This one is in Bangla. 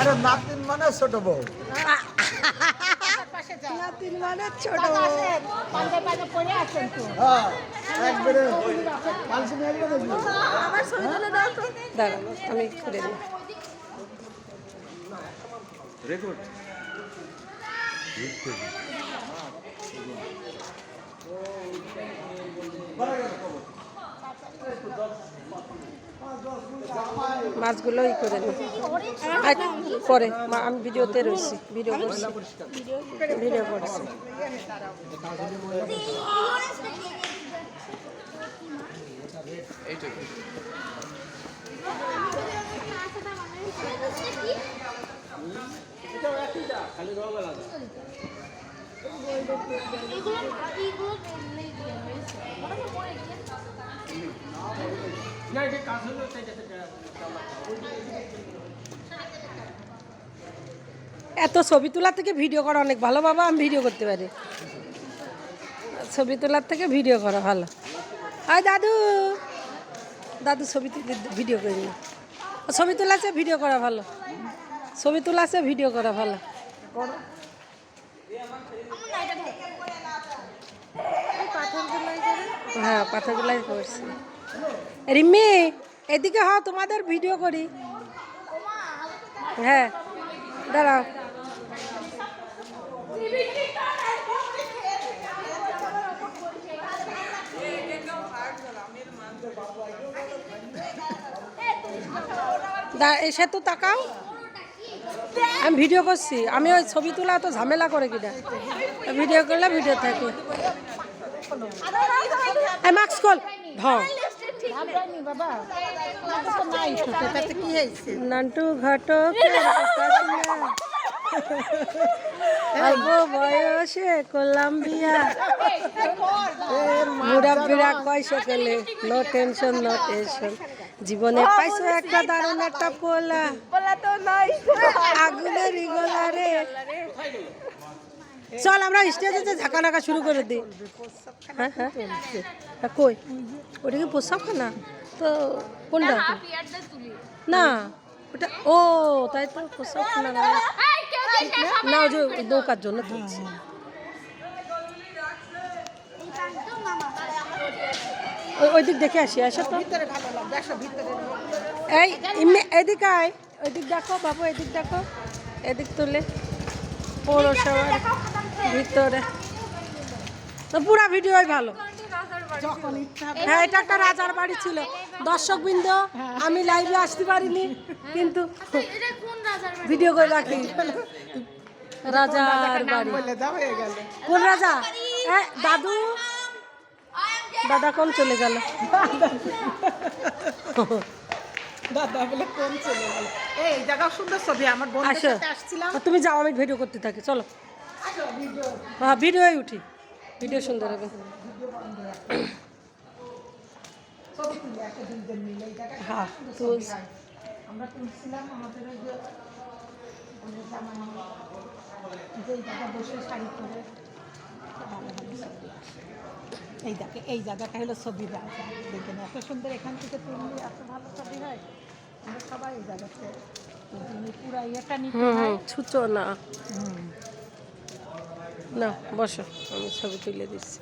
আরে নাতিন মানে ছোট বউ। নাতিন মানে ছোট হ্যাঁ একবারে পালসি নিয়ে আমার ছবি তুলে দাও তো। দাঁড়াও আমি করে দিই। রেকর্ড মাছগুলো ই করে আই, পরে আমি ভিডিওতে রয়েছি ভিডিও করছি। ভিডিও করছি। এত ছবি তোলার থেকে ভিডিও করা অনেক ভালো বাবা আমি ভিডিও করতে পারি। ছবি তোলার থেকে ভিডিও করা ভালো। আয় দাদু। দাদু ছবি তুলে ভিডিও করি না ছবি তোলা আছে ভিডিও করা ভালো। ছবি তোলা আছে ভিডিও করা ভালো। হ্যাঁ পাথরগুলাই করছি রিম্মি এদিকে হ, তোমাদের ভিডিও করি। হ্যাঁ দাঁড়াও। এসে তো তাকাও। আমি ভিডিও করছি। আমি ওই ছবি তোলা তো ঝামেলা করে কিনা? ভিডিও করলে ভিডিও থাকে মাস্ক কল ঢং নান্টু ঘটক অল্প বয়সে করলাম বিয়া। মুরাব্বিরা কয় সকালে নো টেনশন নো টেনশন জীবনে পাইছো একটা দারুণ একটা পোলা। আগুনের ইগোলা রে। চল আমরা স্টেজে যে ঝাঁকা নাকা শুরু করে দিই। হ্যাঁ হ্যাঁ। কই? ওটা কি প্রস্রাব খানা তো কোনটা? না ওটা ও তাই তো প্রস্রাব খানা না না ওই যে নৌকার জন্য তুলছি। ওই ওই দিক দেখে আসি আসো তো। এই ইমে এদিক আয়। ওইদিক দেখো বাবু এদিক দেখো। এদিক তুলে। পৌরসভার ভিতরে। তো পুরা ভিডিওই ভালো। হ্যাঁ এটা একটা রাজার বাড়ি ছিল। দর্শক বৃন্দ আমি লাইভে আসতে পারিনি কিন্তু ভিডিও করে রাখি। রাজার বাড়ি। কোন রাজা? এ, দাদু? দাদা কোন চলে গেল। দাদা বলে কোন চলে গেল? এই জায়গা সুন্দর ছবি আমার বন্ধুর সাথে আসছিলাম। তুমি যাও আমি ভিডিও করতে থাকি। চলো। হ্যাঁ ভিডিওই উঠি। ভিডিও সুন্দর হবে। হ্যাঁ। আমরা তুলছিলাম আমাদের ওই যে এই দেখে এই জায়গাটা হলো ছবি রাখা দেখবেন এত সুন্দর এখান থেকে তুললে এত ভালো ছবি হয়। আমরা সবাই এই জায়গাতে। তুলি। পুরা ইয়েটা নিতে হুম হয়। হুম ছুচো না। না বসো আমি ছবি তুলে দিচ্ছি।